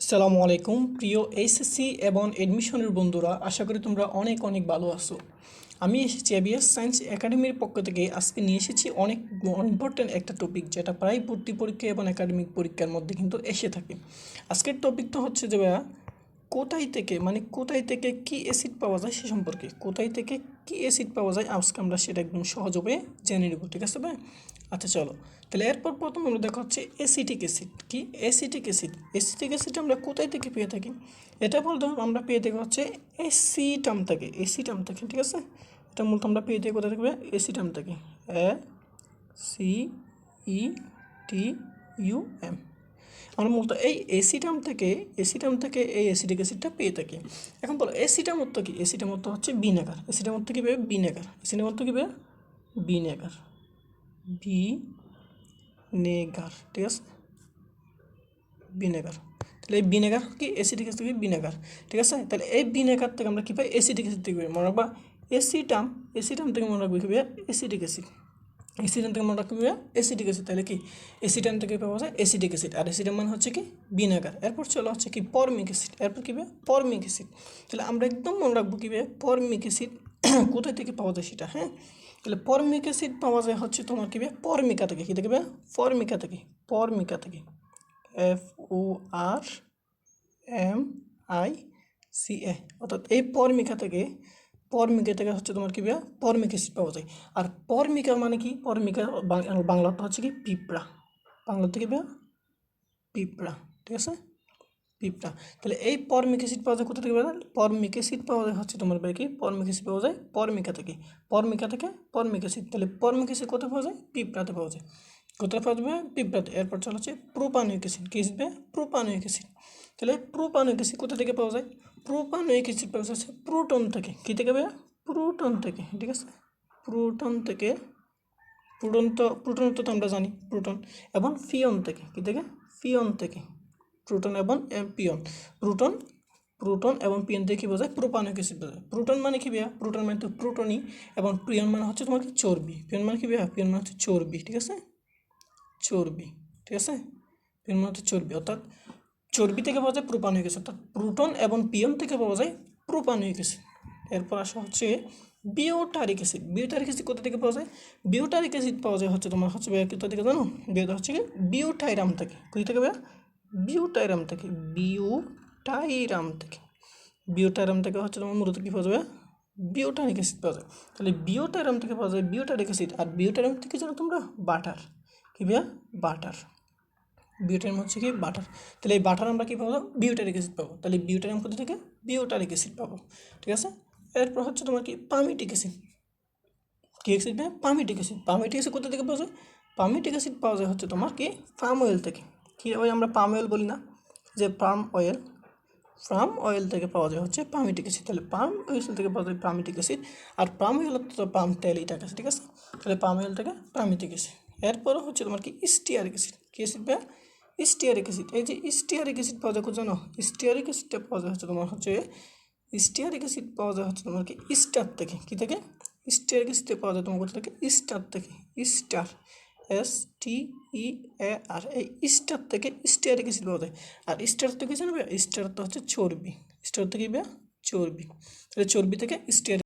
আসসালামু আলাইকুম, প্রিয় এইচএসসি এবং এডমিশনের বন্ধুরা, আশা করি তোমরা অনেক অনেক ভালো আছো। আমি এসেছি এবিএস সায়েন্স একাডেমির পক্ষ থেকে। আজকে নিয়ে এসেছি অনেক ইম্পর্টেন্ট একটা টপিক, যেটা প্রায় ভর্তি পরীক্ষা এবং একাডেমিক পরীক্ষার মধ্যে কিন্তু এসে থাকে। আজকের টপিকটা হচ্ছে যে ভাইয়া কোথায় থেকে মানে কোথায় থেকে কি অ্যাসিড পাওয়া যায় সে সম্পর্কে, কোথায় থেকে কি অ্যাসিড পাওয়া যায় আজকে আমরা সেটা একদম সহজভাবে জেনে নেব, ঠিক আছে ভাই? আচ্ছা চলো। তাহলে এরপর প্রথম আমরা দেখা হচ্ছে অ্যাসিটিক অ্যাসিড কি? অ্যাসিটিক অ্যাসিড অ্যাসিটিক অ্যাসিড আমরা কোথায় থেকে পেয়ে থাকি? এটা বলতে আমরা পেয়ে থাকি হচ্ছে অ্যাসিটাম থেকে অ্যাসিটাম থেকে ঠিক আছে? এটা মূলত আমরা পেয়ে থাকি কোথায় থেকে অ্যাসিটাম থেকে A C E T U M আমরা মূলত এই এসিটাম থেকে এসিটাম থেকে এই অ্যাসিডিক অ্যাসিডটা পেয়ে থাকি। এখন বলো এসিটাম অর্থ কি? এসিটাম অর্থ হচ্ছে বিনেগার এসিটাম অর্থ কী পেয়ে বিনেগার এসিটাম অর্থ কী পেয়ে বিনেগার বি নেগার ঠিক আছে? ভিনেগার তাহলে এই ভিনেগার কি? অ্যাসিডিক অ্যাসিড থেকে ভিনেগার ঠিক আছে? তাহলে এই ভিনেগার থেকে আমরা কী পাই? অ্যাসিডিক অ্যাসিড থেকে মনে রাখবা এসিটাম এসিটাম থেকে মনে রাখব কী পাই অ্যাসিডিক অ্যাসিড অ্যাসিডাম থেকে মনে রাখব কী পাই অ্যাসিডিক অ্যাসিড তাহলে কি? অ্যাসিডাম থেকে পাওয়া যায় অ্যাসিডিক অ্যাসিড। আর অ্যাসিডাম মানে হচ্ছে কি? ভিনেগার। এরপর চলো হচ্ছে কি? Formic acid. এরপর কী পরমিক অ্যাসিড। তাহলে আমরা একদম মনে রাখব কী পরমিক অ্যাসিড কোথায় থেকে পাওয়া যায় সেটা হ্যাঁ? তাহলে পরমিক অ্যাসিড পাওয়া যায় হচ্ছে তোমার কী পরমিকা থেকে। কী থেকে পরমিকা থেকে। পরমিকা থেকে। F O R M I C A অর্থাৎ এই পরমিকা থেকে পরমিকা থেকে হচ্ছে তোমার কি কী পরমিক অ্যাসিড পাওয়া যায় আর পরমিকা মানে কি? পরমিকা বাংলা অর্থ হচ্ছে কি? পিঁপড়া। বাংলা থেকে পিঁপড়া, ঠিক আছে? পিঁপড়া। তাহলে এই পরমিক অ্যাসিড পাওয়া যায় কোথা থেকে পাওয়া যায় পরমিক অ্যাসিড পাওয়া যায় হচ্ছে তোমার কি? পরমিক অ্যাসিড পাওয়া যায় পরমিকা থেকে। পরমিকা থেকে পরমিক অ্যাসিড তাহলে পরমিক অ্যাসিড কোথায় পাওয়া যায়? পিঁপড়াতে পাওয়া যায়। কোথায় পাওয়া যাবে? পিঁপড়াতে। এরপর চলে হচ্ছে প্রোপানিক অ্যাসিড কী আসবে প্রোপানিক অ্যাসিড তাহলে প্রোপানিক অ্যাসিড কোথা থেকে পাওয়া যায়? প্রোপানিক অ্যাসিড পাওয়া যাচ্ছে প্রোটন থেকে। কী থেকে পাবে প্রোটন থেকে, ঠিক আছে? প্রোটন থেকে, প্রোটন তো প্রোটন তো আমরা জানি, প্রোটন। এবং ফিয়ন থেকে, কী থেকে? ফিয়ন থেকে। প্রোটন এবং পিয়ন। প্রোটন প্রোটন এবং পিয়ন দিয়ে কী বোঝায়? প্রোপানিক অ্যাসিড বোঝায়। প্রোটন মানে কী ভাইয়া? প্রোটন মানে তো প্রোটনই। এবং পিয়ন মানে হচ্ছে তোমার কি? চর্বি। পিয়ন মানে কী ভাইয়া? পিয়ন মানে হচ্ছে চর্বি, ঠিক আছে? চর্বি, ঠিক আছে? পিয়ন মানে হচ্ছে চর্বি, অর্থাৎ চর্বি থেকে পাওয়া যায় প্রোপান হয়ে গেছে, অর্থাৎ প্রোটন এবং পিয়ন থেকে পাওয়া যায় প্রোপানিক অ্যাসিড এরপর আসা হচ্ছে বিওটারিক অ্যাসিড। বিওটারিক অ্যাসিড কোথা থেকে পাওয়া যায়? বিওটারিক অ্যাসিড পাওয়া যায় হচ্ছে তোমার হচ্ছে কোথা থেকে জানো? বিওটা হচ্ছে কি বিওটাইরাম থেকে। কোথা থেকে ভাইয়া? বিউটাইরাম থেকে বিউটাইরাম থেকে। বিউটাইরাম থেকে হচ্ছে তোমার মূলত কী পাওয়া যাবে? বিউটারিক অ্যাসিড পাওয়া যায়। তাহলে বিউটাইরাম থেকে পাওয়া যায় বিউটারিক অ্যাসিড। আর বিউটাইরাম থেকে জানো তোমরা? বাটার। কী ভাইয়া? বাটার। বিউটারিয়াম হচ্ছে কি বাটার তাহলে এই বাটার আমরা কী পাবো? বিউটারিক অ্যাসিড পাবো। তাহলে বিউটারিয়াম কোথা থেকে? বিউটারিক অ্যাসিড পাবো। ঠিক আছে? এরপর হচ্ছে তোমার কি? পামিটিক অ্যাসিড কী অ্যাসিড ভাই? পামিটিক অ্যাসিড পামিটিক অ্যাসিড কোথা থেকে পাওয়া যায়? পামিটিক অ্যাসিড পাওয়া যায় হচ্ছে তোমার কি? ফার্ম অয়েল থেকে। কী ওই আমরা পাম অয়েল বলি না? যে পাম অয়েল পাম অয়েল থেকে পাওয়া যায় হচ্ছে পামিটিক অ্যাসিড তাহলে পাম অয়েল থেকে পাওয়া যায় পামিটিক অ্যাসিড আর পাম অয়েল তো পাম তেল এটা আছে ঠিক আছে? তাহলে পাম অয়েল থেকে পামিটিক অ্যাসিড এরপরও হচ্ছে তোমার কি? স্টিয়ারিক অ্যাসিড কী অ্যাসিড ভাই? স্টিয়ারিক অ্যাসিড এই যে স্টিয়ারিক অ্যাসিড পাওয়া যায় জানো? স্টিয়ারিক অ্যাসিডটা পাওয়া যায় হচ্ছে তোমার হচ্ছে স্টিয়ারিক অ্যাসিড পাওয়া যায় হচ্ছে তোমার কি স্টার থেকে। কী থেকে? স্টিয়ারিক অ্যাসিডটা পাওয়া যায় তোমার কোথা থেকে? স্টার থেকে। স্টার এস টি ই এ আর এই স্টার থেকে স্টিয়ারিক অ্যাসিড পাওয়া যায়। আর স্টার থেকে জানবে স্টার তো হচ্ছে চর্বি। স্টার থেকে চর্বি। তাহলে চর্বি থেকে স্টিয়ারিক